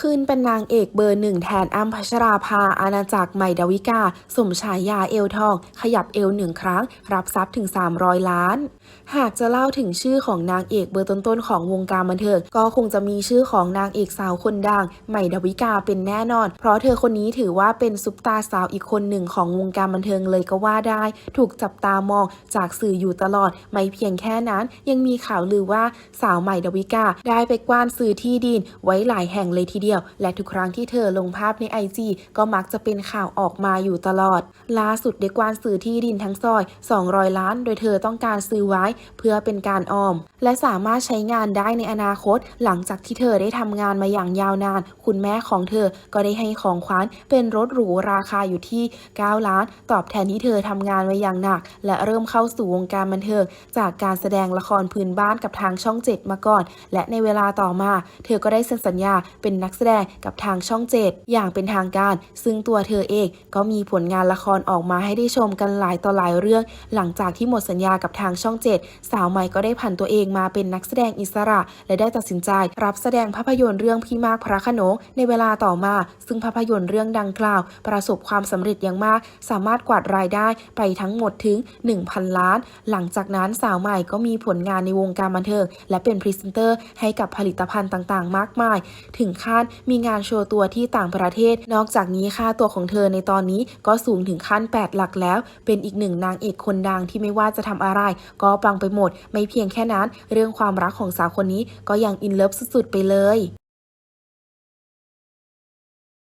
ขึ้นเป็นนางเอกเบอร์หนึ่งแทนอ้ำพัชราภาอาณาจักรใหม่ดาวิกา สมฉายาเอวทอง ขยับเอวหนึ่งครั้ง รับทรัพย์ถึง 300 ล้าน หากจะเล่าถึงชื่อของนางเอกเบอร์ต้นๆของวงการบันเทิงก็คงจะมีชื่อของนางเอกสาวคนดัง ใหม่ดาวิกาเป็นแน่นอน เพราะเธอคนนี้ถือว่าเป็นซุปตาสาวอีกคนหนึ่งของวงการบันเทิงเลยก็ว่าได้ ถูกจับตามองจากสื่ออยู่ตลอด ไม่เพียงแค่นั้น ยังมีข่าวลือว่าสาวใหม่ดาวิกาได้ไปกว้านซื้อที่ดินไว้หลายแห่งเลยทีเดียวและทุกครั้งที่เธอลงภาพในไอจีก็มักจะเป็นข่าวออกมาอยู่ตลอด ล่าสุดได้กว้านซื้อที่ดินทั้งซอย 200 ล้าน โดยเธอต้องการซื้อไว้เพื่อเป็นการออม และสามารถใช้งานได้ในอนาคต หลังจากที่เธอได้ทำงานมาอย่างยาวนาน คุณแม่ของเธอก็ได้ให้ของขวัญเป็นรถหรูราคาอยู่ที่ 9 ล้าน ตอบแทนที่เธอทำงานมาอย่างหนัก และเริ่มเข้าสู่วงการบันเทิงจากการแสดงละครพื้นบ้านกับทางช่องเจ็ดมาก่อน และในเวลาต่อมา เธอก็ได้เซ็นสัญญาเป็นนักแสดงกับทางช่องเจ็ดอย่างเป็นทางการ ซึ่งตัวเธอเองก็มีผลงานละครออกมาให้ได้ชมกันหลายต่อหลายเรื่อง หลังจากที่หมดสัญญากับทางช่องเจ็ดสาวใหม่ก็ได้ผันตัวเองมาเป็นนักแสดงอิสระ และได้ตัดสินใจ รับแสดงภาพยนตร์เรื่องพี่มากพระโขนงในเวลาต่อมา ซึ่งภาพยนตร์เรื่องดังกล่าว ประสบความสำเร็จอย่างมาก สามารถกวาดรายได้ไปทั้งหมดถึง 1,000 ล้าน หลังจากนั้นสาวใหม่ก็มีผลงานในวงการบันเทิงและเป็นพรีเซนเตอร์ให้กับผลิตภัณฑ์ต่างๆ มากมาย ถึงขั้นมีงานโชว์ตัวที่ต่างประเทศ นอกจากนี้ค่าตัวของเธอในตอนนี้ก็สูงถึงขั้น 8 หลักแล้ว เป็นอีกหนึ่งนางเอกคนดังที่ไม่ว่าจะทำอะไร ก็ปังไปหมด ไม่เพียงแค่นั้น เรื่องความรักของสาวคนนี้ก็ยังอินเลิฟสุดๆไปเลย